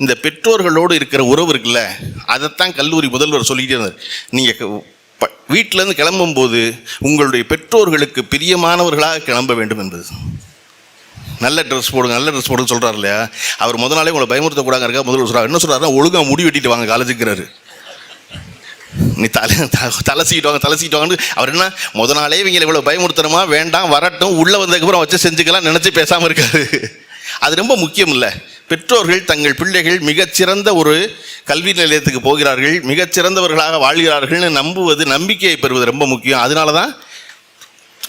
இந்த பெற்றோர்களோடு இருக்கிற உறவு இருக்குல்ல அதைத்தான் கல்லூரி முதல்வர் சொல்லிக்கிட்டே இருந்தார். நீங்கள் வீட்டிலேருந்து கிளம்பும்போது உங்களுடைய பெற்றோர்களுக்கு பிரியமானவர்களாக கிளம்ப வேண்டும் என்பது. நல்ல ட்ரெஸ் போடுங்க நல்ல ட்ரெஸ் போடுங்க சொல்கிறார் இல்லையா? அவர் முதல் நாளே உங்களை பயமுறுத்தக்கூடாங்க இருக்கா முதல்வர் சொல்கிறார் என்ன சொல்கிறாருன்னா ஒழுங்காக முடி வெட்டிட்டு வாங்க காலேஜுக்கிறாரு. நீ தலை த- தலை சீட்டு வாங்க தலை அவர் என்ன முத நாளே இவங்களை இவ்வளோ பயமுறுத்தணுமா வேண்டாம் வரட்டும் உள்ளே வந்ததுக்கப்புறம் வச்சு செஞ்சுக்கலாம் நினச்சி பேசாமல் இருக்காரு. அது ரொம்ப முக்கியம் இல்லை. பெற்றோர்கள் தங்கள் பிள்ளைகள் மிகச்சிறந்த ஒரு கல்வி நிலையத்துக்கு போகிறார்கள் மிகச்சிறந்தவர்களாக வாழ்கிறார்கள்னு நம்புவது நம்பிக்கையை பெறுவது ரொம்ப முக்கியம். அதனால தான்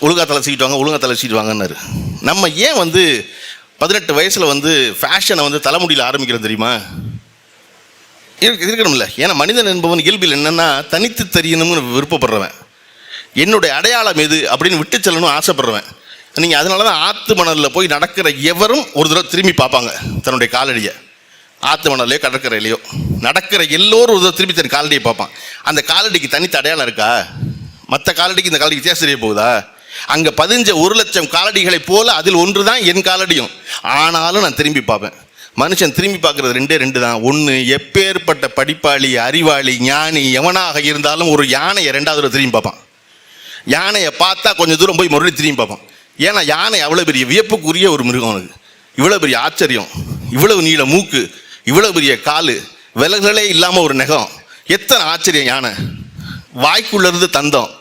ஒழுங்கா தலை சீட்டு வாங்க ஒழுங்கா தலை சீட்டு வாங்கன்னாரு. நம்ம ஏன் வந்து பதினெட்டு வயசில் வந்து ஃபேஷனை வந்து தலைமுடியில் ஆரம்பிக்கிறோம் தெரியுமா? இருக்கு இருக்கணும்ல. ஏன்னா மனிதன் என்பவன் இயல்பில் என்னென்னா தனித்து தெரியணும்னு விருப்பப்படுறவன். என்னுடைய அடையாளம் எது அப்படின்னு விட்டு செல்லணும்னு ஆசைப்படுறவன். நீங்கள் அதனால தான் ஆற்று மணலில் போய் நடக்கிற எவரும் ஒரு தடவை திரும்பி பார்ப்பாங்க தன்னுடைய காலடியை. ஆற்று மணலையோ கடற்கரையிலையோ. நடக்கிற எல்லோரும் ஒரு தடவை திரும்பி தன் காலடியை பார்ப்பான். அந்த காலடிக்கு தனி தடையாளம் இருக்கா? மற்ற காலடிக்கு இந்த காலடிக்கு வித்தியாசம் தெரிய போகுதா? அங்கே பதிஞ்ச ஒரு லட்சம் காலடிகளைப் போல அதில் ஒன்று தான் என் காலடியும். ஆனாலும் நான் திரும்பி பார்ப்பேன். மனுஷன் திரும்பி பார்க்குறது ரெண்டே ரெண்டு தான் ஒன்று எப்பேற்பட்ட படிப்பாளி அறிவாளி ஞானி எவனாக இருந்தாலும் ஒரு யானையை ரெண்டாவது தடவை திரும்பி பார்ப்பான். யானையை பார்த்தா கொஞ்சம் தூரம் போய் மறுபடியும் திரும்பி பார்ப்பான். ஏன்னா யானை அவ்வளோ பெரிய வியப்புக்குரிய ஒரு மிருகம் அவனுக்கு. இவ்வளோ பெரிய ஆச்சரியம் இவ்வளவு நீள மூக்கு இவ்வளோ பெரிய காலு விலகுகளே இல்லாமல் ஒரு நெகம். எத்தனை ஆச்சரியம் யானை. வாய்க்குள்ளேருந்து தந்தம்.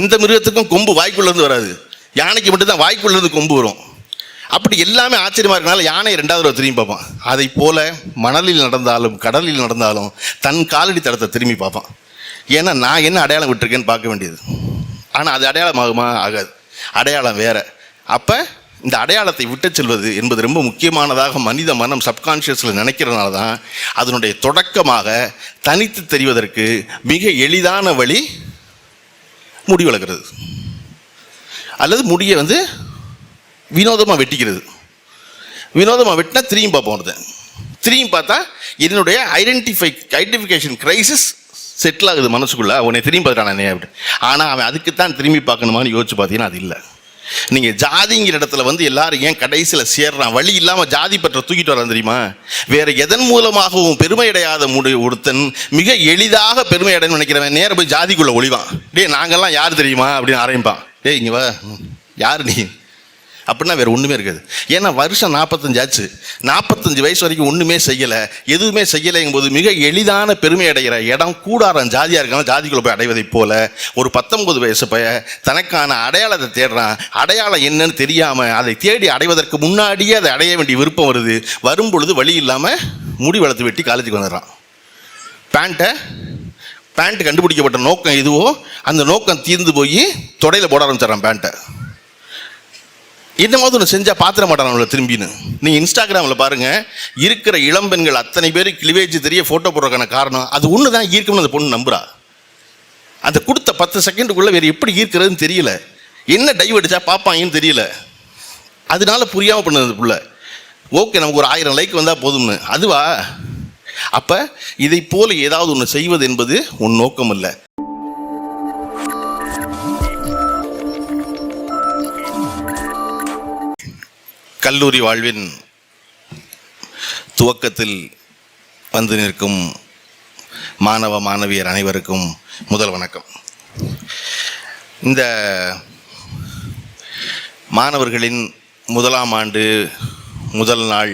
எந்த மிருகத்துக்கும் கொம்பு வாய்க்குள்ளேருந்து வராது. யானைக்கு மட்டும்தான் வாய்க்குள்ளேருந்து கொம்பு வரும். அப்படி எல்லாமே ஆச்சரியமாக இருக்கனால யானை ரெண்டாவது தடவை திரும்பி பார்ப்பான். அதை போல மணலில் நடந்தாலும் கடலில் நடந்தாலும் தன் காலடி தடத்தை திரும்பி பார்ப்பான். ஏன்னா நான் என்ன அடையாளம் விட்டுருக்கேன்னு பார்க்க வேண்டியது. ஆனால் அது அடையாளமாகுமா? ஆகாது. அடையாளம் வேறு. அப்போ இந்த அடையாளத்தை விட்டு செல்வது என்பது ரொம்ப முக்கியமானதாக மனித மனம் சப்கான்ஷியஸில் நினைக்கிறதுனால தான் அதனுடைய தொடக்கமாக தனித்து தெரிவதற்கு மிக எளிதான வழி முடி வளர்க்குறது அல்லது முடியை வந்து வினோதமாக வெட்டிக்கிறது. வினோதமாக வெட்டினா திரும்பி பார்ப்போம் திரும்பி பார்த்தா என்னுடைய ஐடென்டிஃபை ஐடென்டிஃபிகேஷன் கிரைசிஸ் செட்டில் ஆகுது மனசுக்குள்ளே. உன்னை திரும்பி பார்த்துட்டான் அப்படின்னு ஆனால் அவன் அதுக்கு தான் திரும்பி பார்க்கணுமான்னு யோசிச்சு பார்த்தீங்கன்னா அது இல்லை. நீங்கள் ஜாதிங்கிற இடத்துல வந்து எல்லாரும் ஏன் கடைசியில் சேர்றான்? வழி இல்லாமல் ஜாதி பற்ற தூக்கிட்டு வரான் தெரியுமா? வேற எதன் மூலமாகவும் பெருமையடையாத முடி ஒருத்தன் மிக எளிதாக பெருமை அடையணும்னு நினைக்கிறவன் நேரம் போய் ஜாதிக்குள்ளே ஒளிவான். டேய் நாங்கள்லாம் யார் தெரியுமா? அப்படின்னு ஆரம்பிப்பான். டே இங்கே வா. யார் நீ? அப்படின்னா வேறு ஒன்றுமே இருக்காது. ஏன்னா வருஷம் நாற்பத்தஞ்சு ஆச்சு. நாற்பத்தஞ்சு வயசு வரைக்கும் ஒன்றுமே செய்யலை. எதுவுமே செய்யலைங்கும் போது மிக எளிதான பெருமை அடைகிற இடம் கூடாரம் ஜாதியாக இருக்காங்க ஜாதிக்குள்ளே போய் அடைவதைப் போல ஒரு பத்தொன்பது வயசு பைய தனக்கான அடையாளத்தை தேடுறான். அடையாளம் என்னன்னு தெரியாமல் அதை தேடி அடைவதற்கு முன்னாடியே அதை அடைய வேண்டிய விருப்பம் வருது. வரும் பொழுது வழி இல்லாமல் முடி வளர்த்து வெட்டி காலேஜுக்கு வந்துடுறான். பேண்ட்டை பேண்ட் கண்டுபிடிக்கப்பட்ட நோக்கம் எதுவோ அந்த நோக்கம் தீர்ந்து போய் தொடையில் போட ஆரம்பிச்சிடறான் பேண்ட்டை இந்த மாதிரி ஒன்று செஞ்சால் பாத்திர மாட்டான் அவங்கள திரும்பின்னு. நீங்கள் இன்ஸ்டாகிராமில் பாருங்கள் இருக்கிற இளம் பெண்கள் அத்தனை பேர் கிளிவேஜ் தெரிய ஃபோட்டோ போடுறதுக்கான காரணம் அது ஒன்று தான் ஈர்க்கும்னு அந்த பொண்ணு நம்புறா. அந்த கொடுத்த பத்து செகண்டுக்குள்ளே வேறு எப்படி ஈர்க்கிறதுன்னு தெரியல. என்ன டைவ் அடிச்சா பார்ப்பாங்கன்னு தெரியல. அதனால புரியாமல் பண்ணது புள்ள. ஓகே நமக்கு ஒரு ஆயிரம் லைக் வந்தால் போதும்னு. அதுவா? அப்போ இதை போல ஏதாவது ஒன்று செய்வது என்பது உன் நோக்கம் இல்லை கல்லூரி வாழ்வின் துவக்கத்தில் வந்து நிற்கும் மாணவ மாணவியர் அனைவருக்கும் முதல் வணக்கம். இந்த மாணவர்களின் முதலாம் ஆண்டு முதல் நாள்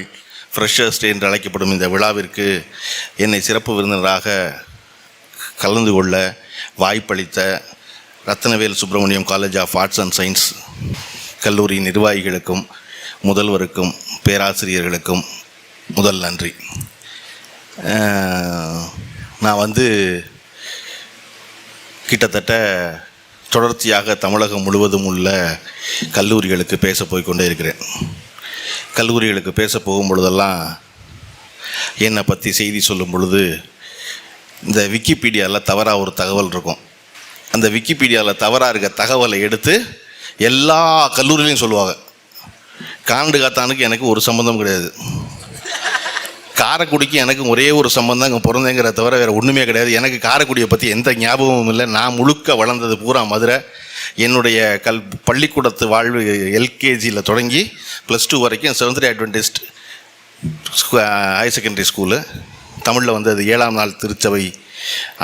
ஃப்ரெஷர்ஸ் டே என்று அழைக்கப்படும் இந்த விழாவிற்கு என்னை சிறப்பு விருந்தினராக கலந்து கொள்ள வாய்ப்பளித்த Rathinavel Subramaniam college of arts and science கல்லூரி நிர்வாகிகளுக்கும் முதல்வருக்கும் பேராசிரியர்களுக்கும் முதல் நன்றி. நான் வந்து கிட்டத்தட்ட தொடர்ச்சியாக தமிழகம் முழுவதும் உள்ள கல்லூரிகளுக்கு பேச போய்கொண்டே இருக்கிறேன். கல்லூரிகளுக்கு பேச போகும் பொழுதெல்லாம் என்னை பற்றி செய்தி சொல்லும் பொழுது இந்த விக்கிபீடியாவில் தவறாக ஒரு தகவல் இருக்கும். அந்த விக்கிபீடியாவில் தவறாக இருக்க தகவலை எடுத்து எல்லா கல்லூரிலையும் சொல்லுவாங்க. காண்டு காத்தானுக்கு எனக்கு ஒரு சம்மந்தம் கிடையாது. காரைக்குடிக்கு எனக்கு ஒரே ஒரு சம்பந்தம் அங்கே பிறந்தேங்கிற தவிர வேறு ஒன்றுமே கிடையாது. எனக்கு காரைக்குடியை பற்றி எந்த ஞாபகமும் இல்லை. நான் முழுக்க வளர்ந்தது பூரா மதுரை. என்னுடைய கல் பள்ளிக்கூடத்து வாழ்வு எல்கேஜியில் தொடங்கி ப்ளஸ் டூ வரைக்கும் seventh day Adventist higher secondary school தமிழில் வந்து அது ஏழாம் நாள் திருச்சபை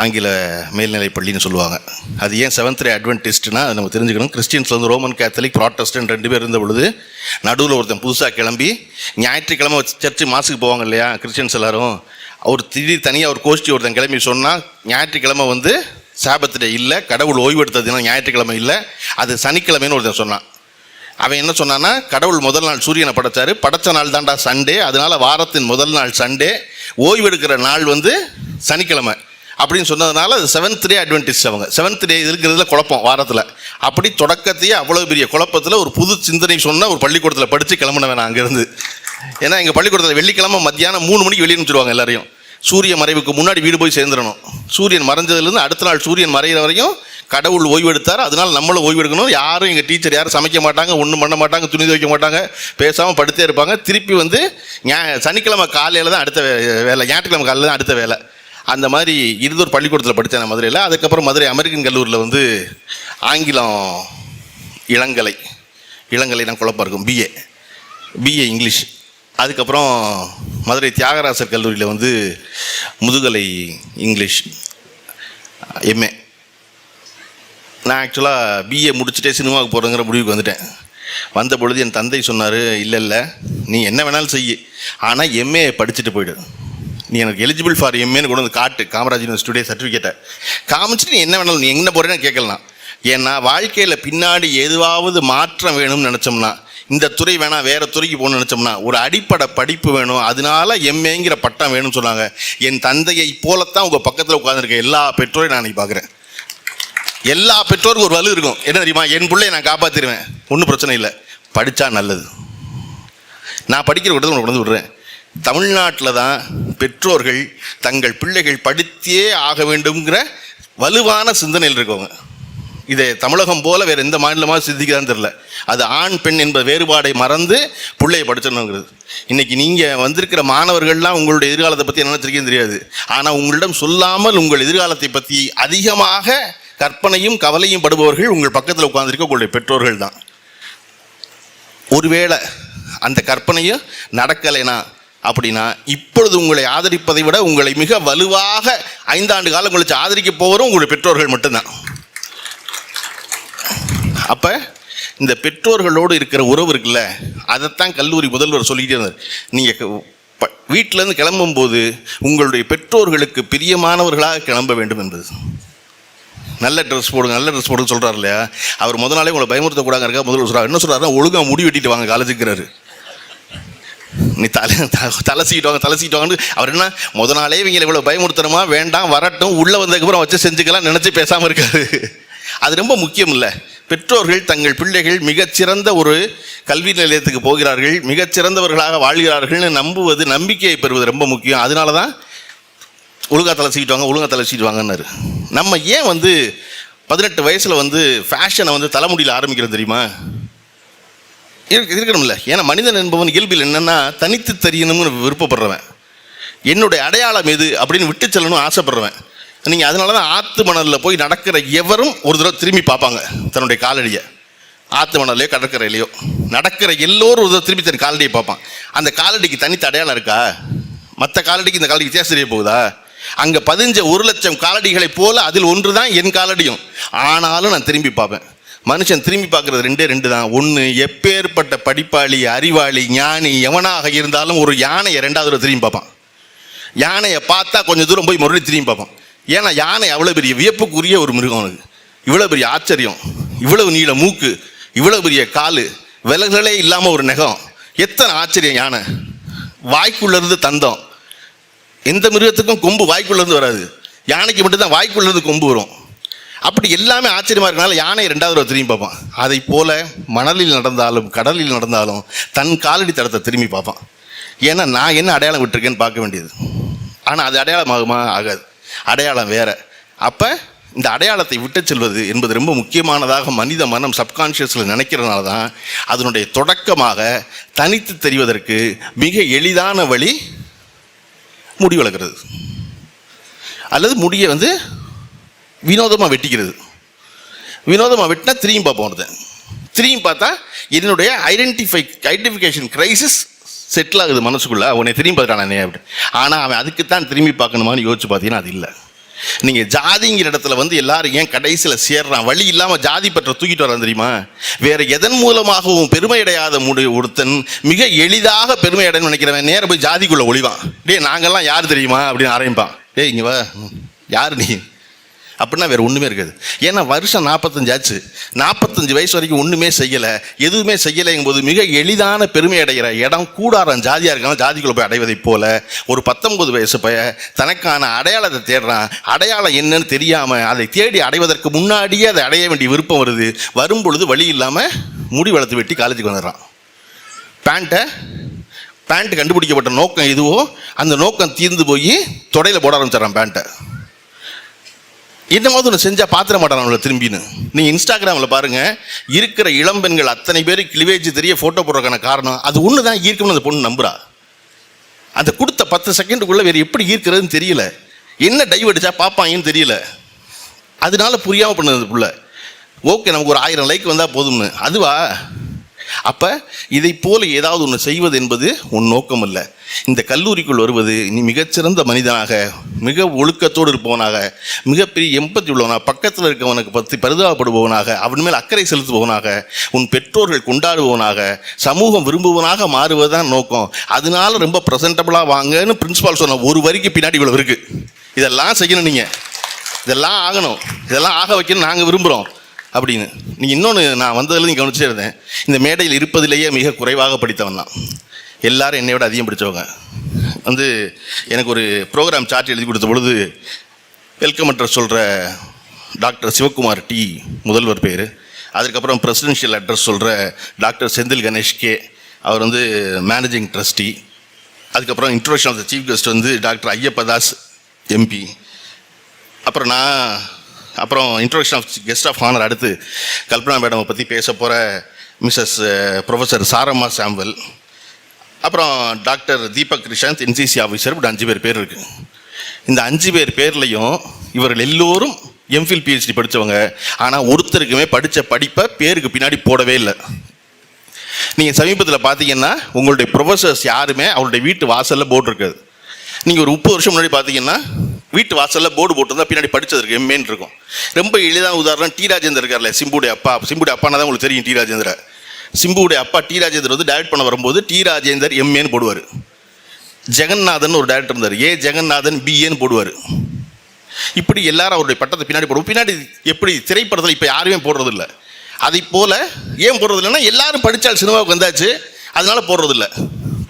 ஆங்கில மேல்நிலைப் பள்ளின்னு சொல்லுவாங்க. அது ஏன் செவன்த் டே அட்வென்டிஸ்ட்னா அது நம்ம தெரிஞ்சுக்கணும். கிறிஸ்டின்ஸ் வந்து ரோமன் கேத்தலிக் ப்ராட்டஸ்டன்ட் ரெண்டு பேர் இருந்த பொழுது நடுவில் ஒருத்தன் புதுசாக கிளம்பி ஞாயிற்றுக்கிழமை சர்ச்சு மாசுக்கு போவாங்க இல்லையா கிறிஸ்டின்ஸ் எல்லாரும். அவர் திடீர் தனியாக ஒரு கோஷ்டி ஒருத்தன் கிளம்பி சொன்னால் ஞாயிற்றுக்கிழமை வந்து சாபத்து டே இல்லை கடவுள் ஓய்வெடுத்த தினம் ஞாயிற்றுக்கிழமை இல்லை அது சனிக்கிழமைன்னு ஒருத்தன் சொன்னான். அவன் என்ன சொன்னான்னா கடவுள் முதல் நாள் சூரியனை படைச்சாரு. படைச்ச நாள் தான்டா சண்டே அதனால வாரத்தின் முதல் நாள் சண்டே ஓய்வெடுக்கிற நாள் வந்து சனிக்கிழமை. அப்படின்னு சொன்னதுனால அது செவன்த் டே அட்வென்டிஸ்ட் அவங்க. செவன்த் டே இருக்கிறதுல குழப்பம் வாரத்தில். அப்படி தொடக்கத்தையே அவ்வளோ பெரிய குழப்பத்தில் ஒரு புது சிந்தனை சொன்ன ஒரு பள்ளிக்கூடத்தில் படித்து கிளம்புனவன் வேணாம் அங்கேருந்து. ஏன்னா எங்கள் பள்ளிக்கூடத்தில் வெள்ளிக்கிழமை மத்தியானம் மூணு மணிக்கு வெளியே அனுப்பிச்சிடுவாங்க எல்லாரையும். சூரிய மறைவுக்கு முன்னாடி வீடு போய் சேர்ந்துடணும். சூரியன் மறைஞ்சதுலேருந்து அடுத்த நாள் சூரியன் மறைகிற வரையும் கடவுள் ஓய்வெடுத்தார் அதனால் நம்மளும் ஓய்வெடுக்கணும் யாரும் எங்கள் டீச்சர் யாரும் சமைக்க மாட்டாங்க ஒன்றும் பண்ண மாட்டாங்க துணி துவைக்க மாட்டாங்க பேசாமல் படுத்தே இருப்பாங்க. திருப்பி வந்து ஞா- சனிக்கிழமை காலையில் தான் அடுத்த வேலை ஞாயிற்றுக்கிழமை காலையில் தான் அடுத்த வேலை. அந்த மாதிரி இருந்தூர் பள்ளிக்கூடத்தில் படித்தேன் நான் மதுரையில். அதுக்கப்புறம் மதுரை அமெரிக்கன் கல்லூரியில் வந்து ஆங்கிலம் இளங்கலை இளங்கலை நான் குழப்பம் இருக்கும். BA BA English. அதுக்கப்புறம் மதுரை தியாகராசர் கல்லூரியில் வந்து முதுகலை இங்கிலீஷ் எம்ஏ நான் ஆக்சுவலாக பிஏ முடிச்சுட்டே சினிமாவுக்கு போகிறேங்கிற முடிவுக்கு வந்துட்டேன். வந்த பொழுது என் தந்தை சொன்னார் இல்லை இல்லை நீ என்ன வேணாலும் செய் ஆனால் எம்ஏ படிச்சுட்டு போயிடு. நீ எனக்கு எலிஜிபிள் ஃபார் எம்ஏன்னு கொண்டு வந்து காட்டு. காமராஜ் யூனிவர்சிட்டியுடைய சர்டிஃபிகேட்டை காமிச்சிட்டு நீ என்ன வேணாலும் நீ எங்கே போகிறேன்னு கேட்கலாம். ஏன்னா வாழ்க்கையில் பின்னாடி எதுவாவது மாற்றம் வேணும்னு நினச்சோம்னா இந்த துறை வேணாம் வேறு துறைக்கு போகணும்னு நினச்சோம்னா ஒரு அடிப்படை படிப்பு வேணும். அதனால எம்ஏங்கிற பட்டம் வேணும்னு சொன்னாங்க. என் தந்தையை போலத்தான் உங்கள் பக்கத்தில் உட்காந்துருக்க எல்லா பெற்றோரையும் நான் இன்னைக்கு பார்க்குறேன். எல்லா பெற்றோருக்கும் ஒரு வலு இருக்கும். என்ன தெரியுமா? என் பிள்ளைய நான் காப்பாற்றிடுவேன் ஒன்றும் பிரச்சனை இல்லை. படித்தா நல்லது. நான் படிக்கிற விடத்தில் உனக்கு கொண்டு வந்து விடுறேன். தமிழ்நாட்டில் தான் பெற்றோர்கள் தங்கள் பிள்ளைகள் படித்தே ஆக வேண்டுங்கிற வலுவான சிந்தனையில் இருக்கவங்க. இதை தமிழகம் போல வேறு எந்த மாநிலமாக சிந்திக்கிறான்னு தெரில அது ஆண் பெண் என்பது வேறுபாடை மறந்து பிள்ளையை படிச்சிடணுங்கிறது. இன்னைக்கு நீங்கள் வந்திருக்கிற மாணவர்கள்லாம் உங்களுடைய எதிர்காலத்தை பற்றி என்ன தெரியும் தெரியாது. ஆனால் உங்களிடம் சொல்லாமல் உங்கள் எதிர்காலத்தை பற்றி அதிகமாக கற்பனையும் கவலையும் படுபவர்கள் உங்கள் பக்கத்தில் உட்கார்ந்திருக்க உங்களுடைய பெற்றோர்கள் தான். ஒருவேளை அந்த கற்பனையும் நடக்கலைனா அப்படின்னா இப்பொழுது உங்களை ஆதரிப்பதை விட உங்களை மிக வலுவாக ஐந்தாண்டு காலம் கழிச்சு ஆதரிக்க போவரும் உங்களுடைய பெற்றோர்கள் மட்டும்தான். அப்போ இந்த பெற்றோர்களோடு இருக்கிற உறவு இருக்குல்ல அதைத்தான் கல்லூரி முதல்வர் சொல்லிக்கிட்டே இருந்தார். நீங்கள் வீட்டிலேருந்து கிளம்பும்போது உங்களுடைய பெற்றோர்களுக்கு பிரியமானவர்களாக கிளம்ப வேண்டும் என்பது. நல்ல ட்ரெஸ் போடுங்க நல்ல ட்ரெஸ் போடுங்க சொல்கிறார் இல்லையா? அவர் முதல் நாளே உங்களை பயமுறுத்தக்கூடாங்க இருக்கா முதல்வர் சொல்கிறார் என்ன சொல்கிறாருன்னா ஒழுங்காக முடி வெட்டிட்டு வாங்க காலேஜுக்கிறாரு நீ தலை த- தலை சீட்டுவாங்க தலை சீட்டுவாங்கன்னு அவர் என்ன முத நாளே இவங்களை இவ்வளோ பயமுறுத்தணுமா? வேண்டாம் வரட்டும் உள்ளே வந்ததுக்கப்புறம் வச்சு செஞ்சுக்கலாம் நினச்சி பேசாமல் இருக்காரு. அது ரொம்ப முக்கியம் இல்லை. பெற்றோர்கள் தங்கள் பிள்ளைகள் மிகச்சிறந்த ஒரு கல்வி நிலையத்துக்கு போகிறார்கள் மிகச்சிறந்தவர்களாக வாழ்கிறார்கள்னு நம்புவது நம்பிக்கையை பெறுவது ரொம்ப முக்கியம். அதனால தான் ஒழுங்கா தலை சீட்டு வாங்க ஒழுங்கா தலை சீட்டு நம்ம ஏன் வந்து பதினெட்டு வயசில் வந்து ஃபேஷனை வந்து தலைமுடியில் ஆரம்பிக்கிறது தெரியுமா? இருக்கணும்ல. ஏன்னா மனிதன் என்பவன் இயல்பில் என்னன்னா தனித்து தெரியணும்னு விருப்பப்படுறவன். என்னுடைய அடையாளம் எது அப்படின்னு விட்டு செல்லணும்னு ஆசைப்படுறவன். நீங்கள் அதனால தான் ஆத்து மணலில் போய் நடக்கிற எவரும் ஒரு தடவை திரும்பி பார்ப்பாங்க தன்னுடைய காலடியை. ஆத்து மணலையோ கடற்கரையிலையோ. நடக்கிற எல்லோரும் ஒரு தடவை திரும்பி தன் காலடியை பார்ப்பான். அந்த காலடிக்கு தனித்த அடையாளம் இருக்கா? மற்ற காலடிக்கு இந்த காலடி வித்தியாசம் தெரிய போகுதா? அங்கே பதிஞ்ச ஒரு லட்சம் காலடிகளைப் போல அதில் ஒன்று தான் என் காலடியும். ஆனாலும் நான் திரும்பி பார்ப்பேன். மனுஷன் திரும்பி பார்க்கறது ரெண்டே ரெண்டு தான் ஒன்று எப்பேற்பட்ட படிப்பாளி அறிவாளி ஞானி எவனாக இருந்தாலும் ஒரு யானையை ரெண்டாவது தடவை திரும்பி பார்ப்பான். யானையை பார்த்தா கொஞ்சம் தூரம் போய் மறுபடியும் திரும்பி பார்ப்பான். ஏன்னா யானை அவ்வளோ பெரிய வியப்புக்குரிய ஒரு மிருகம் அவனுக்கு இவ்வளோ பெரிய ஆச்சரியம் இவ்வளவு நீள மூக்கு இவ்வளோ பெரிய கால் விலகுகளே இல்லாமல் ஒரு நெகம். எத்தனை ஆச்சரியம் யானை. வாய்க்குள்ளேருந்து தந்தம். எந்த மிருகத்துக்கும் கொம்பு வாய்க்குள்ளேருந்து வராது. யானைக்கு மட்டும்தான் வாய்க்குள்ளேருந்து கொம்பு வரும். அப்படி எல்லாமே ஆச்சரியமாக இருக்கனால யானை ரெண்டாவது தடவை திரும்பி பார்ப்பான். அதை போல மணலில் நடந்தாலும் கடலில் நடந்தாலும் தன் காலடி தடத்தை திரும்பி பார்ப்பான். ஏன்னா நான் என்ன அடையாளம் விட்டுருக்கேன்னு பார்க்க வேண்டியது. ஆனால் அது அடையாளம் ஆகுமா ஆகாது. அடையாளம் வேற. அப்போ இந்த அடையாளத்தை விட்டு செல்வது என்பது ரொம்ப முக்கியமானதாக மனித மனம் சப்கான்ஷியஸில் நினைக்கிறதுனால தான் அதனுடைய தொடக்கமாக தனித்து தெரிவதற்கு மிக எளிதான வழி முடி வளர்க்குறது அல்லது முடியை வந்து வினோதமாக வெட்டிக்கிறது. வினோதமாக வெட்டினா திரும்பி பார்ப்போம் ஒருத்தன் திரும்பி பார்த்தா என்னுடைய ஐடென்டிஃபை ஐடென்டிஃபிகேஷன் கிரைசிஸ் செட்டில் ஆகுது மனசுக்குள்ளே. உன்னை திரும்பி பார்த்துட்டானே அப்படி ஆனால் அவன் அதுக்கு தான் திரும்பி பார்க்கணுமான்னு யோசிச்சு பார்த்தீங்கன்னா அது இல்லை. நீங்கள் ஜாதிங்கிற இடத்துல வந்து எல்லாரும் ஏன் கடைசியில் சேர்றான்? வழி இல்லாமல் ஜாதி பற்ற தூக்கிட்டு வரான் தெரியுமா? வேற எதன் மூலமாகவும் பெருமையடையாத முடி ஒருத்தன் மிக எளிதாக பெருமை நினைக்கிறவன் நேரம் போய் ஜாதிக்குள்ளே ஒளிவான். டேய் நாங்கள்லாம் யார் தெரியுமா? அப்படின்னு ஆரம்பிப்பான். டேய் இங்கே வா. யார் நீ? அப்படின்னா வேறு ஒன்றுமே இருக்காது. ஏன்னா வருஷம் நாற்பத்தஞ்சு ஆச்சு. நாற்பத்தஞ்சு வயசு வரைக்கும் ஒன்றுமே செய்யலை. எதுவுமே செய்யலைங்கும் போது மிக எளிதான பெருமை அடைகிற இடம் கூடாரம் ஜாதியாக இருக்காங்க. ஜாதிக்குள்ள போய் அடைவதைப் போல ஒரு பத்தொன்பது வயசு பைய தனக்கான அடையாளத்தை தேடுறான். அடையாளம் என்னன்னு தெரியாமல் அதை தேடி அடைவதற்கு முன்னாடியே அதை அடைய வேண்டிய விருப்பம் வருது. வரும் பொழுது வழி இல்லாமல் முடி வளர்த்து வெட்டி காலேஜுக்கு வந்துடுறான். பேண்ட்டை பேண்ட் கண்டுபிடிக்கப்பட்ட நோக்கம் எதுவோ அந்த நோக்கம் தீர்ந்து போய் தொடையில் போட ஆரம்பிச்சிடறான் பேண்ட்டை இந்த மாதிரி ஒன்று செஞ்சால் பாத்திர மாட்டான் அவங்கள திரும்பின்னு. நீங்கள் இன்ஸ்டாகிராமில் பாருங்கள் இருக்கிற இளம் பெண்கள் அத்தனை பேர் கிளிவேஜ் தெரிய ஃபோட்டோ போடுறதுக்கான காரணம் அது ஒன்று தான் ஈர்க்கணும் அந்த பொண்ணு நம்புறா. அந்த கொடுத்த பத்து செகண்டுக்குள்ளே வேறு எப்படி ஈர்க்கிறதுன்னு தெரியல. என்ன டைவ் அடிச்சா பார்ப்பாங்கன்னு தெரியல. அதனால புரியாமல் பண்ணது புள்ள. ஓகே நமக்கு ஒரு ஆயிரம் லைக் வந்தால் போதும்னு. அதுவா? அப்போ இதை போல ஏதாவது ஒன்று செய்வது என்பது உன் நோக்கம் அல்ல இந்த கல்லூரிக்குள் வருவது நீ மிகச்சிறந்த மனிதனாக மிக ஒழுக்கத்தோடு இருப்பவனாக மிகப்பெரிய எம்பத்தி உள்ளவனாக பக்கத்தில் இருக்கவனுக்கு பற்றி பரிதாபப்படுபவனாக அவன் மேல் அக்கறை செலுத்துபவனாக உன் பெற்றோர்கள் கொண்டாடுபவனாக சமூகம் விரும்புவனாக மாறுவதுதான் நோக்கம். அதனால ரொம்ப ப்ரெசன்டபுளாக வாங்கன்னு பிரின்ஸிபால் சொன்ன ஒரு வரிக்கு பின்னாடி இவ்வளோ இருக்குது இதெல்லாம் செய்யணும் நீங்கள் இதெல்லாம் ஆகணும். இதெல்லாம் ஆக வைக்கணும் நாங்கள் விரும்புகிறோம் அப்படின்னு. நீங்கள் இன்னொன்று நான் வந்ததில் நீ கவனிச்சே இருந்தேன். இந்த மேடையில் இருப்பதிலேயே மிக குறைவாக படித்தவன் தான். எல்லாரும் என்னை விட அதிகம் படித்தவங்க வந்து எனக்கு ஒரு ப்ரோக்ராம் சார்ட் எழுதி கொடுத்த பொழுது வெல்கம் அட்ரஸ் சொல்கிற டாக்டர் சிவகுமார் டி. முதல்வர் பேர். அதுக்கப்புறம் பிரசிடென்ஷியல் அட்ரஸ் சொல்கிற டாக்டர் செந்தில் கணேஷ் கே. அவர் வந்து மேனேஜிங் ட்ரஸ்டி அதுக்கப்புறம் introduction of the chief guest வந்து டாக்டர் ஐயப்பதாஸ் எம்பி அப்புறம் நான் அப்புறம் introduction of guest of honour அடுத்து கல்பனா மேடமை பற்றி பேச போகிற மிஸ்ஸஸ் ப்ரொஃபஸர் சாரம்மா சாம்பல் அப்புறம் doctor Deepak Krishanth NCC officer இப்படி அஞ்சு பேர் பேர் இருக்குது இந்த அஞ்சு பேர் பேர்லையும் இவர்கள் எல்லோரும் எம்ஃபில் பிஹெச்டி படித்தவங்க ஆனால் ஒருத்தருக்குமே படித்த படிப்பை பேருக்கு பின்னாடி போடவே இல்லை. நீங்கள் சமீபத்தில் பார்த்தீங்கன்னா உங்களுடைய ப்ரொஃபஸர்ஸ் யாருமே அவருடைய வீட்டு வாசலில் போட்டிருக்காது நீங்கள் ஒரு முப்பது வருஷம் முன்னாடி பார்த்தீங்கன்னா வீட்டு வாசலில் போர்டு போட்டிருந்தா பின்னாடி படித்தது இருக்கு எம்ஏன்னு இருக்கும். ரொம்ப எளிதான உதாரணம் டி ராஜேந்தர் இருக்கார்ல சிம்புடைய அப்பா. சிம்புடைய அப்பானா தான் உங்களுக்கு தெரியும் டி ராஜேந்திர சிம்புடைய அப்பா டி ராஜேந்தர் வந்து டைரக்ட் பண்ண வரும்போது டி ராஜேந்தர் எம்ஏன்னு போடுவார். ஜெகநாதன் ஒரு டேரக்டர் இருந்தார். ஏ ஜெகநாதன் பிஏன்னு போடுவார். இப்படி எல்லாரும் அவருடைய பட்டத்தை பின்னாடி போடுவோம். பின்னாடி எப்படி திரைப்படத்தில் இப்போ யாருமே போடுறது இல்லை அதை போல் ஏன் போடுறது இல்லைன்னா எல்லாரும் படித்தால் சினிமாவுக்கு வந்தாச்சு. அதனால போடுறது இல்லை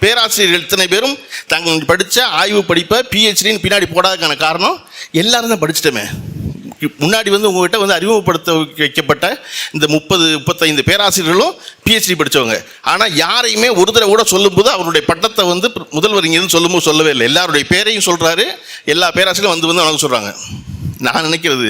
பேராசிரியர்கள் இத்தனை பேரும் தங்கள் படித்த ஆய்வு படிப்பை பிஹெச்டின்னு பின்னாடி போடாததுக்கான காரணம் எல்லாரும் தான் படிச்சிட்டோமே. முன்னாடி வந்து உங்ககிட்ட வந்து அறிமுகப்படுத்த வைக்கப்பட்ட இந்த முப்பது முப்பத்தைந்து பேராசிரியர்களும் பிஹெச்டி படித்தவங்க ஆனால் யாரையுமே ஒரு தடவை கூட சொல்லும்போது அவருடைய பட்டத்தை வந்து முதல்வர் இங்கேருந்து சொல்லும்போது சொல்லவே இல்லை. எல்லாருடைய பேரையும் சொல்கிறாரு எல்லா பேராசிரியரும் வந்து வந்து வணக்கம் சொல்கிறாங்க நான் நினைக்கிறது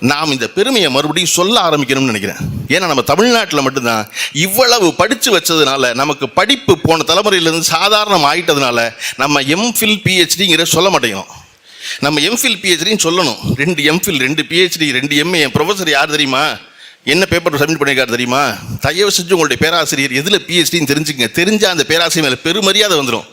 நாம் இந்த பெருமையை மறுபடியும் சொல்ல ஆரம்பிக்கணும்னு நினைக்கிறேன். ஏன்னா நம்ம தமிழ்நாட்டில் மட்டும்தான் இவ்வளவு படித்து வச்சதுனால நமக்கு படிப்பு போன தலைமுறையிலேருந்து சாதாரணம் ஆயிட்டதுனால நம்ம எம்ஃபில் பிஹெச்டிங்கிற சொல்ல மாட்டேங்கிறோம். நம்ம எம்ஃபில் பிஹெச்டின்னு சொல்லணும். ரெண்டு எம்ஃபில் ரெண்டு பிஹெச்டி ரெண்டு எம்ஏ ப்ரொஃபஸர் யார் தெரியுமா? என்ன பேப்பர் சப்மிட் பண்ணியிருக்காரு தெரியுமா? தயவு செஞ்சு உங்களுடைய பேராசிரியர் எதில் பிஹெச்டின்னு தெரிஞ்சுக்கங்க. தெரிஞ்சால் அந்த பேராசிரியர் மேலே பெருமரியாதை வந்துடும்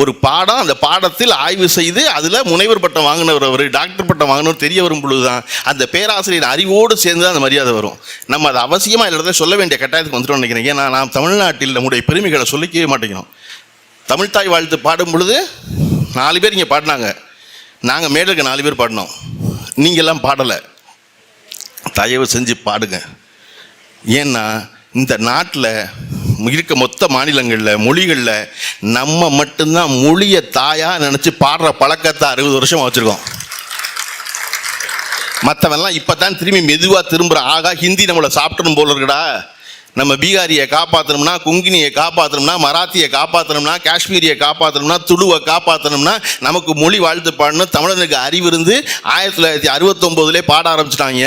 ஒரு பாடம் அந்த பாடத்தில் ஆய்வு செய்து அதில் முனைவர் பட்டம் வாங்கினவர் அவர் டாக்டர் பட்டம் வாங்கினவர் தெரிய வரும் பொழுது தான் அந்த பேராசிரியர் அறிவோடு சேர்ந்து தான் அந்த மரியாதை வரும். நம்ம அதை அவசியமாக எல்லாத்தையும் சொல்ல வேண்டிய கட்டாயத்துக்கு வந்துட்டோம்னு நினைக்கிறேன் ஏன்னா நாம் தமிழ்நாட்டில் நம்முடைய பெருமைகளை சொல்லிக்கவே மாட்டேங்கிறோம். தமிழ் தாய் வாழ்த்து பாடும் பொழுது நாலு பேர் இங்கே பாடினாங்க. நாங்கள் மேடலுக்கு நாலு பேர் பாடினோம். நீங்கள்லாம் பாடலை. தயவு செஞ்சு பாடுங்க. ஏன்னா இந்த நாட்டில் இருக்க மொத்த மாநிலங்களில் மொழிகளில் நம்ம மட்டும்தான் மொழியை தாயாக நினச்சி பாடுற பழக்கத்தை அறுபது வருஷம் வச்சுருக்கோம். மற்றவெல்லாம் இப்போ தான் திரும்பி மெதுவாக திரும்புகிற ஆகா ஹிந்தி நம்மளை சாப்பிடணும் போல இருக்குடா. நம்ம பீகாரியை காப்பாற்றணும்னா குங்கினியை காப்பாற்றணும்னா மராத்தியை காப்பாற்றணும்னா காஷ்மீரியை காப்பாற்றணும்னா துளுவை காப்பாற்றணும்னா நமக்கு மொழி வாழ்த்து பாடணும் தமிழனுக்கு அறிவு இருந்து ஆயிரத்தி தொள்ளாயிரத்தி அறுபத்தொம்போதுலே பாட ஆரம்பிச்சிட்டாங்க.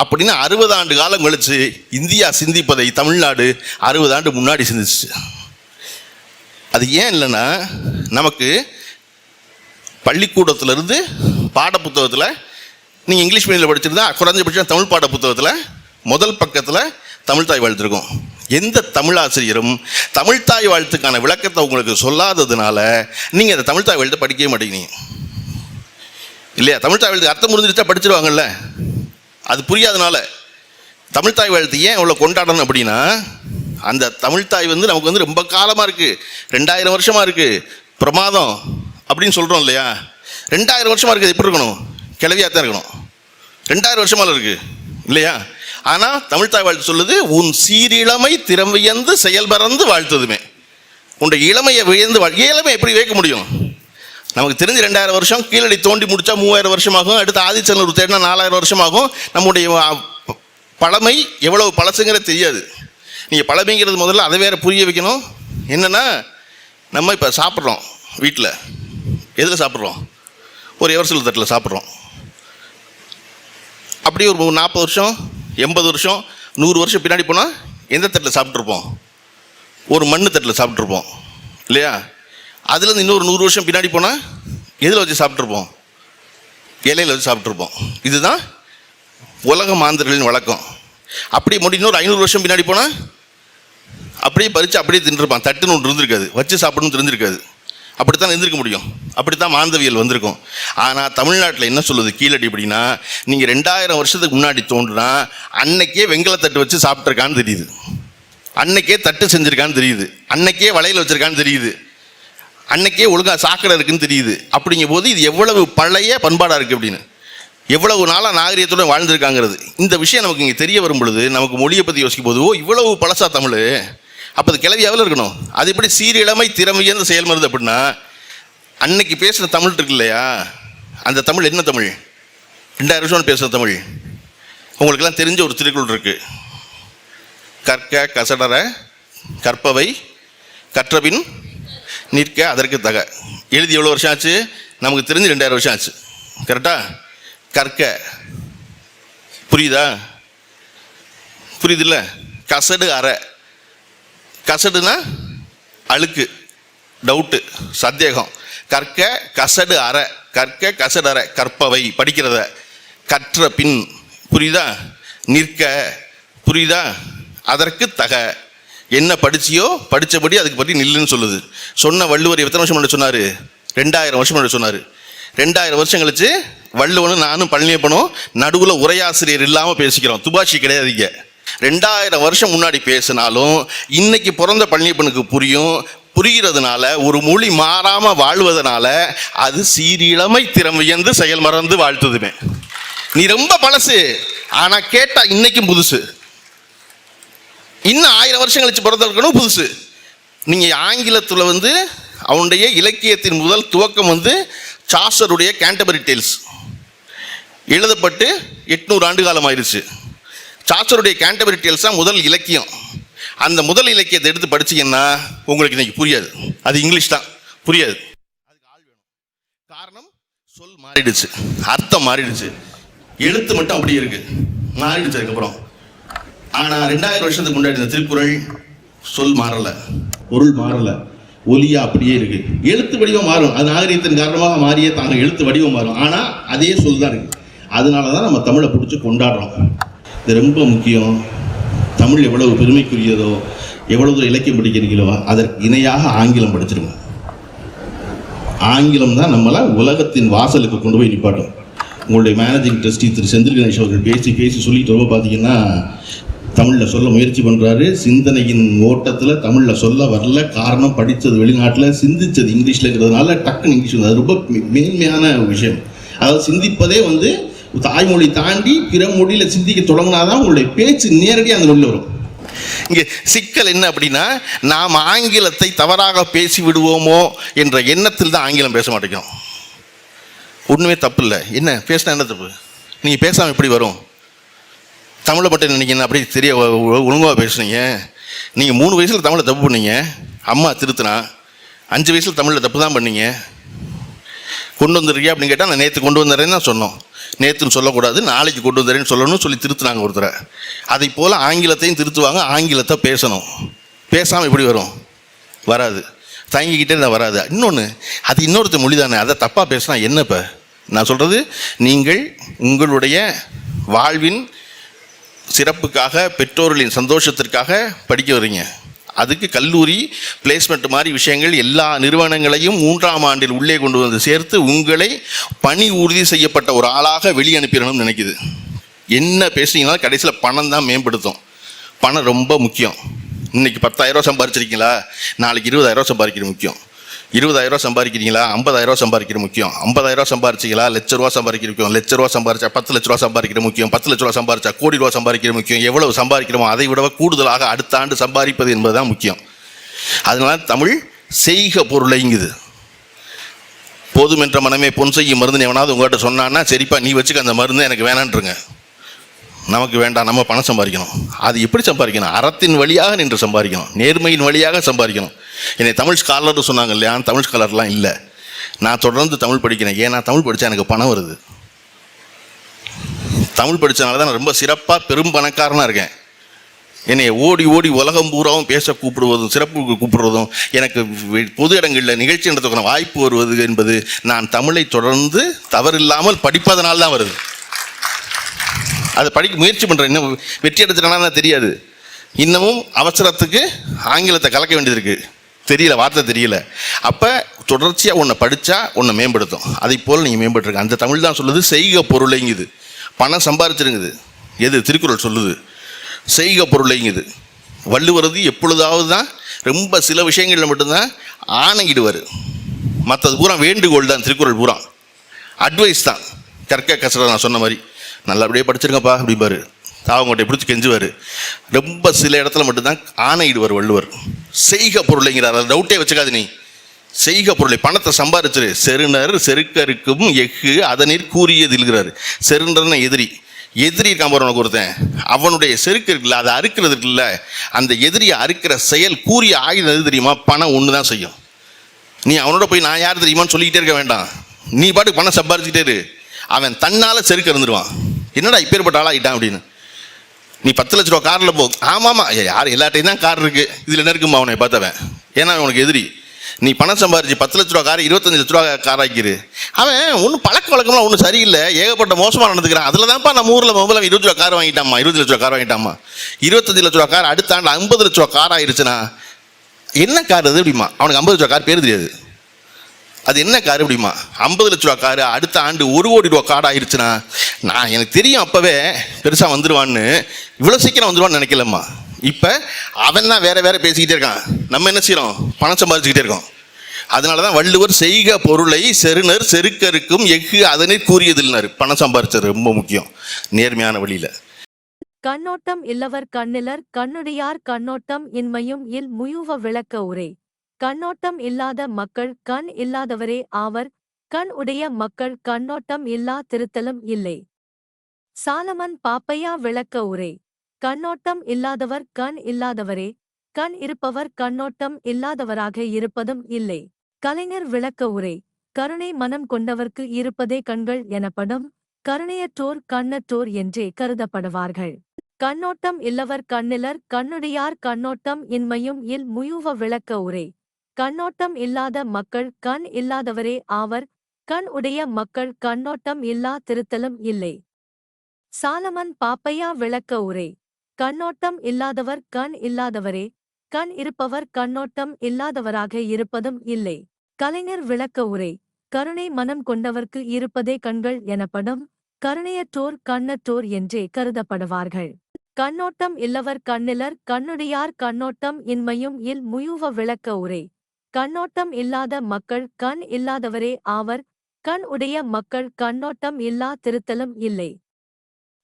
அப்படின்னு அறுபது ஆண்டு காலம் கழிச்சு இந்தியா சிந்திப்பதை தமிழ்நாடு அறுபது ஆண்டு முன்னாடி சிந்திச்சு. அது ஏன் இல்லைன்னா நமக்கு பள்ளிக்கூடத்துலேருந்து பாடப்புத்தகத்தில் நீங்கள் இங்கிலீஷ் மீடியத்தில் படிச்சிருந்தா குறைஞ்சபட்சம் தமிழ் பாட புத்தகத்தில் முதல் பக்கத்தில் தமிழ் தாய் வாழ்த்துருக்கும். எந்த தமிழாசிரியரும் தமிழ்த்தாய் வாழ்த்துக்கான விளக்கத்தை உங்களுக்கு சொல்லாததுனால நீங்கள் அந்த தமிழ்த்தாய் வாழ்த்து படிக்கவே மாட்டேங்கிறீங்க. இல்லையா? தமிழ்த்தாய் வாழ்த்து அர்த்தம் புரிஞ்சிருச்சா படிச்சிருவாங்கல்ல? அது புரியாதனால. தாய் வாழ்த்து ஏன் இவ்வளோ கொண்டாடணும் அப்படின்னா அந்த தமிழ்த்தாய் வந்து நமக்கு வந்து ரொம்ப காலமாக இருக்குது ரெண்டாயிரம் வருஷமாக இருக்குது பிரமாதம் அப்படின்னு சொல்கிறோம் இல்லையா? ரெண்டாயிரம் வருஷமாக இருக்குது. எப்படி இருக்கணும்? கிளவியாக தான் இருக்கணும். ரெண்டாயிரம் வருஷமாக இருக்குது இல்லையா? ஆனால் தமிழ்த்தாய் வாழ்த்து சொல்லுது உன் சீரிழமை திறமையந்து செயல்பறந்து வாழ்த்துதுமே. உன்னுடைய இளமையை வியந்து வாழ் இளமை எப்படி வைக்க முடியும்? நமக்கு தெரிஞ்சு ரெண்டாயிரம் வருஷம் கீழடி தோண்டி முடித்தா மூவாயிரம் வருஷமாகும் அடுத்து ஆதிச்சநல்லூர் தேடினா நாலாயிரம் வருஷமாகும். நம்முடைய பழமை எவ்வளவு பழசுங்கிறது தெரியாது. நீங்கள் பழமைங்கிறது முதல்ல அதை வேற புரிய வைக்கணும். என்னென்னா நம்ம இப்போ சாப்பிட்றோம் வீட்டில் எதில் சாப்பிட்றோம்? ஒரு எவர்சல் தட்டில் சாப்பிட்றோம். அப்படியே ஒரு நாற்பது வருஷம் எண்பது வருஷம் நூறு வருஷம் பின்னாடி போனால் எந்த தட்டில் சாப்பிட்ருப்போம் ஒரு மண் தட்டில் சாப்பிட்ருப்போம் இல்லையா? அதுலேருந்து இன்னொரு நூறு வருஷம் பின்னாடி போனால் எதில் வச்சு சாப்பிட்ருப்போம் இலையில் வச்சு சாப்பிட்ருப்போம் இதுதான் உலக மாந்தர்களின் வழக்கம். அப்படியே மட்டும் இன்னொரு ஐநூறு வருஷம் பின்னாடி போனால் அப்படியே பறித்து அப்படியே தின்றுருப்பான் தட்டுன்னு ஒன்று இருந்திருக்காது. வச்சு சாப்பிடணும்னு தெரிஞ்சிருக்காது. அப்படித்தான் இருந்திருக்க முடியும். அப்படித்தான் மாந்தவியல் வந்திருக்கும். ஆனால் தமிழ்நாட்டில் என்ன சொல்லுது கீழடி அப்படின்னா நீங்கள் ரெண்டாயிரம் வருஷத்துக்கு முன்னாடி தோன்றுனா அன்னைக்கே வெங்கலத்தட்டு வச்சு சாப்பிட்ருக்கான்னு தெரியுது. அன்னைக்கே தட்டு செஞ்சுருக்கான்னு தெரியுது. அன்னைக்கே வளையல் வச்சுருக்கான்னு தெரியுது. அன்னைக்கே ஒழுங்கா சாக்கடை இருக்குன்னு தெரியுது. அப்படிங்கும் போது இது எவ்வளவு பழைய பண்பாடாக இருக்குது அப்படின்னு. எவ்வளவு நாளாக நாகரிகத்துடன் வாழ்ந்திருக்காங்கிறது. இந்த விஷயம் நமக்கு இங்கே தெரிய வரும் பொழுது நமக்கு மொழியை பற்றி யோசிக்கும் போது ஓ இவ்வளவு பழசா தமிழ். அப்போ அது கிளவி எவ்வளோ இருக்கணும்? அது எப்படி சீரிழமை திறமையந்த செயல்மருது அப்படின்னா அன்னைக்கு பேசுகிற தமிழ் இருக்கு இல்லையா? அந்த தமிழ் என்ன தமிழ்? ரெண்டாயிரம் வருஷம் பேசுகிற தமிழ். உங்களுக்கெல்லாம் தெரிஞ்ச ஒரு திருக்குறள் இருக்கு. கற்க கசடர கற்பவை கற்றபின் நிற்க அதற்கு தக. எழுதி எவ்வளோ வருஷம் ஆச்சு? நமக்கு தெரிஞ்சு ரெண்டாயிரம் வருஷம் ஆச்சு. கரெக்டா கற்க. புரியுதா? புரியுதுல்ல? கசடு அரை கசடுனா அழுக்கு டவுட்டு சந்தேகம். கற்க கசடு அறை கற்க கசடு அற கற்பவை படிக்கிறத. கற்ற பின் புரியுதா? நிற்க புரியுதா? அதற்கு தக. என்ன படிச்சியோ படித்தபடி அதுக்கு பற்றி நில்லுன்னு சொல்லுது. சொன்ன வள்ளுவர் எத்தனை வருஷம் முன்னாடி சொன்னார்? ரெண்டாயிரம் வருஷம் முன்னாடி சொன்னார். ரெண்டாயிரம் வருஷம் கழிச்சு வள்ளுவனும் நானும் பழனியப்பனும் நடுவில் உரையாசிரியர் இல்லாமல் பேசிக்கிறோம். துபாஷி கிடையாது இங்கே. ரெண்டாயிரம் வருஷம் முன்னாடி பேசினாலும் இன்னைக்கு பிறந்த பழனியப்பனுக்கு புரியும் புரிகிறதுனால ஒரு மொழி மாறாமல் வாழ்வதனால அது சீரிழமை திறமையந்து செயல் மறந்து வாழ்த்துதுமே. நீ ரொம்ப பழசு ஆனால் கேட்டால் இன்னைக்கும் புதுசு. இன்னும் ஆயிரம் வருஷம் கழிச்சு பிறந்திருக்கணும் புதுசு. நீங்கள் ஆங்கிலத்தில் வந்து அவனுடைய இலக்கியத்தின் முதல் துவக்கம் வந்து சாசருடைய கேண்டபரி டேல்ஸ் எழுதப்பட்டு எட்நூறு ஆண்டு காலம் ஆயிடுச்சு சாச்சருடைய கேண்டபரி டேல்ஸ் தான் முதல் இலக்கியம். அந்த முதல் இலக்கியத்தை எடுத்து படிச்சீங்கன்னா உங்களுக்கு இன்னைக்கு புரியாது. அது இங்கிலீஷ் தான். புரியாது. அதுக்கு ஆள் வேணும். காரணம் சொல் மாறிடுச்சு. அர்த்தம் மாறிடுச்சு. எழுத்து மட்டும் அப்படியே இருக்கு. மாறிடுச்சு அதுக்கப்புறம். ஆனால் ரெண்டாயிரம் வருஷத்துக்கு முன்னாடி இந்த திருக்குறள் சொல் மாறலை. பொருள் மாறலை. ஒலியா அப்படியே இருக்கு. எழுத்து வடிவம் மாறும். அது நாகரீகத்தின் காரணமாக மாறியே தாங்க எழுத்து வடிவம் மாறும். ஆனால் அதே சொல் தான் இருக்கு. அதனால தான் நம்ம தமிழை பிடிச்சி கொண்டாடுறோம். இது ரொம்ப முக்கியம். தமிழ் எவ்வளவு பெருமைக்குரியதோ எவ்வளவு இலக்கியம் படிக்கிறீங்களோ அதற்கு இணையாக ஆங்கிலம் படிச்சிருங்க. ஆங்கிலம் தான் நம்மளை உலகத்தின் வாசலுக்கு கொண்டு போய் நிப்பாட்டும். உங்களுடைய மேனேஜிங் ட்ரஸ்டி திரு செந்தில் கணேஷ் அவர்கள் பேசி பேசி சொல்லிட்டு ரொம்ப பார்த்தீங்கன்னா தமிழில் சொல்ல முயற்சி பண்ணுறாரு சிந்தனையின் ஓட்டத்தில் தமிழில் சொல்ல வரல. காரணம் படித்தது வெளிநாட்டில் சிந்திச்சது இருக்கிறதுனால டக்குன்னு இங்கிலீஷ் வந்து அது ரொம்ப மேன்மையான விஷயம். அதாவது சிந்திப்பதே வந்து தாய்மொழி தாண்டி பிற மொழியில் சிந்திக்க தொடங்கினாதான் உங்களுடைய பேச்சு நேரடியாக அந்த மொழியில் வரும். இங்கே சிக்கல் என்ன அப்படின்னா நாம் ஆங்கிலத்தை தவறாக பேசி விடுவோமோ என்ற எண்ணத்தில் தான் ஆங்கிலம் பேச மாட்டேங்கிறோம். ஒன்றுமே தப்பு இல்லை என்ன? பேசினா என்ன தப்பு? நீங்கள் பேசாமல் எப்படி வரும்? தமிழை மட்டும் என்ன அப்படி தெரிய ஒழுங்காக பேசுனீங்க. நீங்கள் மூணு வயசில் தமிழை தப்பு பண்ணீங்க. அம்மா திருத்தினா அஞ்சு வயசில் தமிழில் தப்பு தான் பண்ணீங்க. கொண்டு வந்துருக்கியா அப்படின்னு கேட்டால் நான் நேற்று கொண்டு வந்துடுறேன்னு தான் சொன்னோம். நேற்றுன்னு சொல்லக்கூடாது நாளைக்கு கொண்டு வந்துடுறேன்னு சொல்லணும்னு சொல்லி திருத்துனாங்க ஒருத்தரை. அதை போல் ஆங்கிலத்தையும் திருத்துவாங்க ஆங்கிலத்தை பேசணும். பேசாமல் எப்படி வரும்? வராது. தயங்கிக்கிட்டே இருந்தால் வராது? இன்னொன்று அது இன்னொருத்த மொழி தானே அதை தப்பாக பேசினா என்ன இப்போ? நான் சொல்கிறது நீங்கள் உங்களுடைய வாழ்வின் சிறப்புக்காக பெற்றோர்களின் சந்தோஷத்திற்காக படிக்க வர்றீங்க. அதுக்கு கல்லூரி பிளேஸ்மெண்ட் மாதிரி விஷயங்கள் எல்லா நிறுவனங்களையும் மூன்றாம் ஆண்டில் உள்ளே கொண்டு வந்து சேர்த்து உங்களை பணி உறுதி செய்யப்பட்ட ஒரு ஆளாக வெளியே அனுப்பிடணும்னு நினைக்குது. என்ன பேசுனீங்கன்னா கடைசியில் பணம் தான் மேம்படுத்தும். பணம் ரொம்ப முக்கியம். இன்னைக்கு பத்தாயிரம் சம்பாரிச்சிருக்கீங்களா? நாளைக்கு இருபதாயிரம் சம்பாதிக்கிறது முக்கியம். இருபதாயிரம் சம்பாதிக்கிறீங்களா? ஐம்பதாயிரம் சம்பாதிக்கிற முக்கியம். ஐம்பதாயிரம் சம்பாரிச்சிங்களா? லட்ச ரூபா சம்பாதிக்கிற முக்கியம். லட்ச ரூபா சம்பாரிச்சா பத்து லட்ச ரூபா சம்பாதிக்கிற முக்கியம். பத்து லட்ச ரூபா சம்பாரிச்சா கோடி ரூபா சம்பாதிக்கிற முக்கியம். எவ்வளவு சம்பாதிக்கிறோமோ அதை விட கூடுதலாக அடுத்த ஆண்டு சம்பாதிப்பது என்பதுதான் முக்கியம். அதனால தமிழ் செய்க பொருளைங்குது போதுமென்ற மனமே பொன் செய்யும் மருந்து எவனாவது உங்கள்கிட்ட சொன்னான்னா சரிப்பா நீ வச்சுக்க அந்த மருந்து எனக்கு வேணான்றுங்க. நமக்கு வேண்டாம் நம்ம பணம் சம்பாதிக்கணும். அது எப்படி சம்பாதிக்கணும்? அறத்தின் வழியாக நின்று சம்பாதிக்கணும். நேர்மையின் வழியாக சம்பாதிக்கணும். என்னை தமிழ் ஸ்காலர்னு சொன்னாங்க இல்லையா? தமிழ் ஸ்காலர்லாம் இல்லை. நான் தொடர்ந்து தமிழ் படிக்கிறேன். ஏன்னா தமிழ் படித்தா எனக்கு பணம் வருது. தமிழ் படித்தனால தான் நான் ரொம்ப சிறப்பாக பெரும் பணக்காரனாக இருக்கேன். என்னை ஓடி ஓடி உலகம் பூராவும் பேச கூப்பிடுவதும் சிறப்பு கூப்பிடுவதும் எனக்கு பொது இடங்களில் நிகழ்ச்சி நடத்துக்கான வாய்ப்பு வருவது என்பது நான் தமிழை தொடர்ந்து தவறில்லாமல் படிப்பதனால் தான் வருது. அதை படிக்க முயற்சி பண்ணுறேன் இன்னும் வெற்றி அடைச்சிட்டேன்னா தெரியாது. இன்னமும் அவசரத்துக்கு ஆங்கிலத்தை கலக்க வேண்டியது இருக்குது தெரியல வார்த்தை தெரியல. அப்போ தொடர்ச்சியாக ஒன்றை படித்தா ஒன்றை மேம்படுத்தும். அதை போல் நீங்கள் மேம்பட்டுருங்க அந்த தமிழ் தான் சொல்லுது செய்க பொருளைங்குது. பணம் சம்பாரிச்சிருங்குது. எது? திருக்குறள் சொல்லுது. செய்க பொருளைங்குது. வள்ளுவரது எப்பொழுதாவது தான் ரொம்ப சில விஷயங்களில் மட்டும்தான் ஆணையிடுவார். மற்றது பூரா வேண்டுகோள் தான் திருக்குறள் பூரா. அட்வைஸ் தான். கற்க கசட நான் சொன்ன மாதிரி. நல்லபடியாக படிச்சிருங்கப்பா அப்படிம்பாரு. தாவங்கோட்டை பிடிச்சி கெஞ்சுவார். ரொம்ப சில இடத்துல மட்டும்தான் ஆணையிடுவார் வள்ளுவர். செய்க பொருளைங்கிறார். அதை டவுட்டே வச்சுக்காது நீ. செய்க பொருளை பணத்தை சம்பாரிச்சிரு. செருணர் செருக்கருக்கும் எஃகு அதனிற் கூறியதில்கிறாரு. செருணர்னு எதிரி. எதிரி இருக்கான் பாரு உனக்கு ஒருத்தன். அவனுடைய செருக்கு இருக்குல்ல அதை அறுக்கிறது இருக்குல்ல அந்த எதிரியை அறுக்கிற செயல் கூறிய ஆயுதம் எது தெரியுமா? பணம் ஒன்று தான் செய்யும். நீ அவனோட போய் நான் யார் தெரியுமான்னு சொல்லிக்கிட்டே இருக்க வேண்டாம். நீ பாட்டுக்கு பணம் சம்பாரிச்சுக்கிட்டே இரு. அவன் தன்னால் செருக்க இருந்துருவான் என்னடா இப்பேற்பட்ட ஆளாகிட்டான் அப்படின்னு. நீ பத்து லட்ச ரூபா காரில் போ. ஆமாம். யார் எல்லாட்டையும் தான் கார் இருக்குது இதில் என்ன இருக்குமா அவனை பார்த்தவன்? ஏன்னா அவனுக்கு எதிரி. நீ பணம் சம்பாரிச்சு பத்து லட்ச ரூபா கார் இருபத்தஞ்சு லட்ச ரூபா கார் ஆக்கிரு. அவன் ஒன்றும் பழக்க வழக்கம்லாம் ஒன்றும் சரியில்லை. ஏகப்பட்ட மோசமாக நடந்துக்கிறான். அதில் தான்ப்பா நம்ம ஊரில் மொபைல் இருபது ரூபா கார் வாங்கிட்டாமா இருபது லட்ச ரூபா கார் வாங்கிட்டாமா இருபத்தஞ்சு லட்ச ரூபா கார் அடுத்த ஆண்டு ஐம்பது லட்ச ரூபா கார் ஆயிடுச்சுனா என்ன கார் அது அப்படிமா அவனுக்கு ஐம்பது லட்ச ரூபா கார் பேர் தெரியாது. அது என்ன கார் அப்படிமா ஐம்பது லட்ச ரூபா காரு அடுத்த ஆண்டு ஒரு கோடி ரூபா கார்டு ஆயிடுச்சுன்னா நான் எனக்கு தெரியும் அப்போவே பெருசாக வந்துடுவான்னு இவ்வளோ சீக்கிரம் வந்துடுவான்னு நினைக்கலம்மா. இப்போ அவன் தான் வேற வேறு பேசிக்கிட்டே இருக்கான். நம்ம என்ன செய்கிறோம் பணம் சம்பாதிச்சுக்கிட்டே இருக்கோம். அதனால தான் வள்ளுவர் செய்க பொருளை செருணர் செருக்கருக்கும் எஃகு அதனை கூறியதில்னர். பணம் சம்பாரிச்சது ரொம்ப முக்கியம். நேர்மையான வழியில். கண்ணோட்டம் இல்லவர் கண்ணிலர் கண்ணுடையார் கண்ணோட்டம் இன்மையும் இல் முயுவ விளக்க உரை. கண்ணோட்டம் இல்லாத மக்கள் கண் இல்லாதவரே ஆவர். கண் உடைய மக்கள் கண்ணோட்டம் இல்லா திருத்தலும் இல்லை. சாலமன் பாப்பையா விளக்க உரை. கண்ணோட்டம் இல்லாதவர் கண் இல்லாதவரே. கண் இருப்பவர் கண்ணோட்டம் இல்லாதவராக இருப்பதும் இல்லை. கலைஞர் விளக்க உரை. கருணை மனம் கொண்டவர்க்கு இருப்பதே கண்கள் எனப்படும். கருணையற்றோர் கண்ணற்றோர் என்றே கருதப்படுவார்கள். கண்ணோட்டம் இல்லவர் கண்ணிலர். கண்ணுடையார் கண்ணோட்டம் இன்மையும் இல் முயுவ விளக்க உரை. கண்ணோட்டம் இல்லாத மக்கள் கண் இல்லாதவரே ஆவர். கண் உடைய மக்கள் கண்ணோட்டம் இல்லா திருத்தலும் இல்லை. சாலமன் பாப்பையா விளக்க உரை. கண்ணோட்டம் இல்லாதவர் கண் இல்லாதவரே. கண் இருப்பவர் கண்ணோட்டம் இல்லாதவராக இருப்பதும் இல்லை. கலைஞர் விளக்க உரை. கருணை மனம் கொண்டவர்க்கு இருப்பதே கண்கள் எனப்படும். கருணையற்றோர் கண்ணற்றோர் என்றே கருதப்படுவார்கள். கண்ணோட்டம் இல்லவர் கண்ணிலர். கண்ணுடையார் கண்ணோட்டம் இன்மையும் இல் முயுவ விளக்க உரை. கண்ணோட்டம் இல்லாத மக்கள் கண் இல்லாதவரே ஆவர். கண் உடைய மக்கள் கண்ணோட்டம் இல்லா திருத்தலும் இல்லை.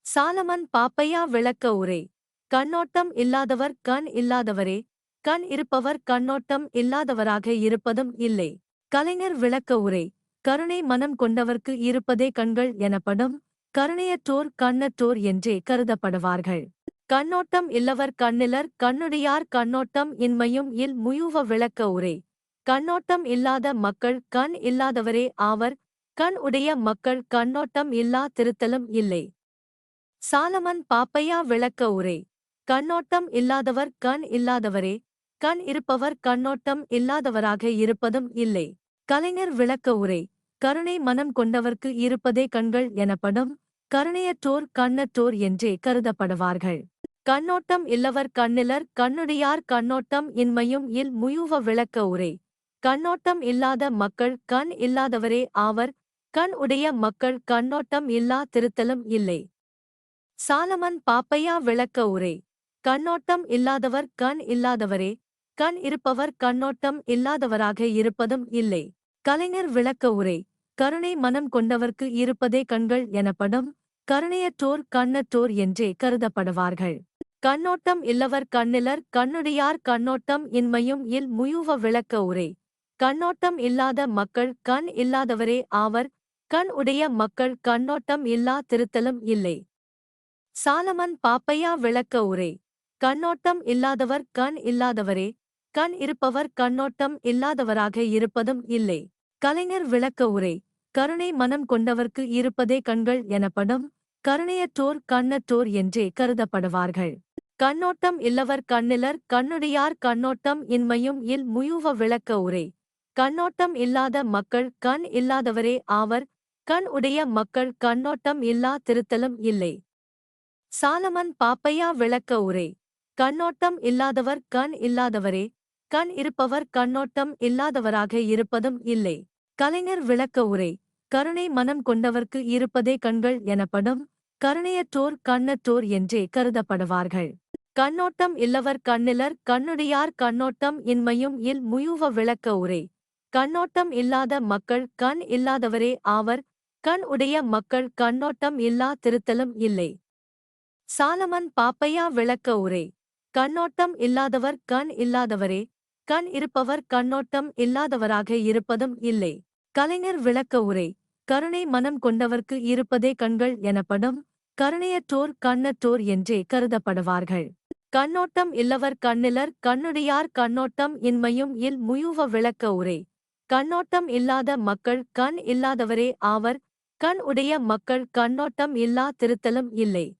சாலமன் பாப்பையா விளக்க உரை. கண்ணோட்டம் இல்லாதவர் கண் இல்லாதவரே. கண் இருப்பவர் கண்ணோட்டம் இல்லாதவராக இருப்பதும் இல்லை. கலைஞர் விளக்க உரை. கருணை மனம் கொண்டவர்க்கு இருப்பதே கண்கள் எனப்படும். கருணையற்றோர் கண்ணற்றோர் என்றே கருதப்படுவார்கள். கண்ணோட்டம் இல்லவர் கண்ணிலர். கண்ணுடையார் கண்ணோட்டம் இன்மையும் இல் முயுவ விளக்க உரை. கண்ணோட்டம் இல்லாத மக்கள் கண் இல்லாதவரே ஆவர். கண் உடைய மக்கள் கண்ணோட்டம் இல்லா திருத்தலும் இல்லை. சாலமன் பாப்பையா விளக்க உரை. கண்ணோட்டம் இல்லாதவர் கண் இல்லாதவரே. கண் இருப்பவர் கண்ணோட்டம் இல்லாதவராக இருப்பதும் இல்லை. கலைஞர் விளக்க உரை. கருணை மனம் கொண்டவர்க்கு இருப்பதே கண்கள் எனப்படும். கருணையற்றோர் கண்ணற்றோர் என்றே கருதப்படுவார்கள். கண்ணோட்டம் இல்லவர் கண்ணிலர். கண்ணுடையார் கண்ணோட்டம் இன்மையும் இல் முயுவ விளக்க உரை. கண்ணோட்டம் இல்லாத மக்கள் கண் இல்லாதவரே ஆவர். கண் உடைய மக்கள் கண்ணோட்டம் இல்லா திருத்தலும் இல்லை. சாலமன் பாப்பையா விளக்க உரை. கண்ணோட்டம் இல்லாதவர் கண் இல்லாதவரே. கண் இருப்பவர் கண்ணோட்டம் இல்லாதவராக இருப்பதும் இல்லை. கலைஞர் விளக்க உரை. கருணை மனம் கொண்டவர்க்கு இருப்பதே கண்கள் எனப்படும். கருணையற்றோர் கண்ணற்றோர் என்றே கருதப்படுவார்கள். கண்ணோட்டம் இல்லவர் கண்ணிலர். கண்ணுடையார் கண்ணோட்டம் இன்மையும் இல் முயுவ விளக்க உரை. கண்ணோட்டம் இல்லாத மக்கள் கண் இல்லாதவரே ஆவர். கண் உடைய மக்கள் கண்ணோட்டம் இல்லா திருத்தலும் இல்லை. சாலமன் பாப்பையா விளக்க உரை. கண்ணோட்டம் இல்லாதவர் கண் இல்லாதவரே. கண் இருப்பவர் கண்ணோட்டம் இல்லாதவராக இருப்பதும் இல்லை. கலைஞர் விளக்க உரை. கருணை மனம் கொண்டவர்க்கு இருப்பதே கண்கள் எனப்படும். கருணையற்றோர் கண்ணற்றோர் என்றே கருதப்படுவார்கள். கண்ணோட்டம் இல்லவர் கண்ணிலர். கண்ணுடையார் கண்ணோட்டம் இன்மையும் இல் முயுவ விளக்க உரை. கண்ணோட்டம் இல்லாத மக்கள் கண் இல்லாதவரே ஆவர். கண் உடைய மக்கள் கண்ணோட்டம் இல்லா திருத்தலும் இல்லை. சாலமன் பாப்பையா விளக்க உரை. கண்ணோட்டம் இல்லாதவர் கண் இல்லாதவரே. கண் இருப்பவர் கண்ணோட்டம் இல்லாதவராக இருப்பதும் இல்லை. கலைஞர் விளக்க உரை. கருணை மனம் கொண்டவர்க்கு இருப்பதே கண்கள் எனப்படும். கருணையற்றோர் கண்ணற்றோர் என்றே கருதப்படுவார்கள். கண்ணோட்டம் இல்லவர் கண்ணிலர். கண்ணுடையார் கண்ணோட்டம் இன்மையும் இல் முயுவ விளக்க உரை. கண்ணோட்டம் இல்லாத மக்கள் கண் இல்லாதவரே ஆவர். கண் உடைய மக்கள் கண்ணோட்டம் இல்லா திருத்தலும் இல்லை. சாலமன் பாப்பையா விளக்க உரை. கண்ணோட்டம் இல்லாதவர் கண் இல்லாதவரே. கண் இருப்பவர் கண்ணோட்டம் இல்லாதவராக இருப்பதும் இல்லை. கலைஞர் விளக்க உரை. கருணை மனம் கொண்டவர்க்கு இருப்பதே கண்கள் எனப்படும். கருணையற்றோர் கண்ணற்றோர் என்றே கருதப்படுவார்கள். கண்ணோட்டம் இல்லவர் கண்ணிலர். கண்ணுடையார் கண்ணோட்டம் இன்மையும் இல் முயுவ விளக்க உரை. கண்ணோட்டம் இல்லாத மக்கள் கண் இல்லாதவரே ஆவர். கண் உடைய மக்கள் கண்ணோட்டம் இல்லா திருத்தலும் இல்லை.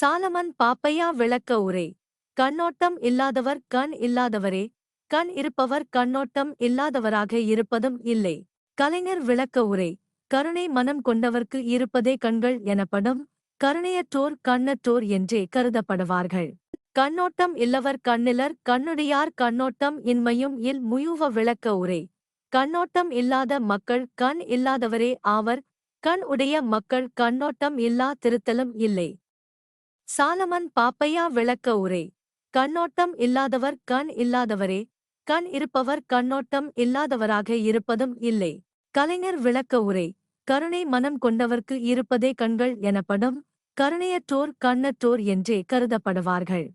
சாலமன் பாப்பையா விளக்க உரை. கண்ணோட்டம் இல்லாதவர் கண் இல்லாதவரே. கண் இருப்பவர் கண்ணோட்டம் இல்லாதவராக இருப்பதும் இல்லை. கலைஞர் விளக்க உரை. கருணை மனம் கொண்டவர்க்கு இருப்பதே கண்கள் எனப்படும். கருணையற்றோர் கண்ணற்றோர் என்றே கருதப்படுவார்கள். கண்ணோட்டம் இல்லவர் கண்ணிலர். கண்ணுடையார் கண்ணோட்டம் இன்மையும் இல் முயுவ விளக்க உரை. கண்ணோட்டம் இல்லாத மக்கள் கண் இல்லாதவரே ஆவர். கண் உடைய மக்கள் கண்ணோட்டம் இல்லா திருத்தலும் இல்லை. சாலமன் பாப்பையா விளக்க உரை. கண்ணோட்டம் இல்லாதவர் கண் இல்லாதவரே. கண் இருப்பவர் கண்ணோட்டம் இல்லாதவராக இருப்பதும் இல்லை. கலைஞர் விளக்க உரை. கருணை மனம் கொண்டவர்க்கு இருப்பதே கண்கள் எனப்படும். கருணையற்றோர் கண்ணற்றோர் என்றே கருதப்படுவார்கள்.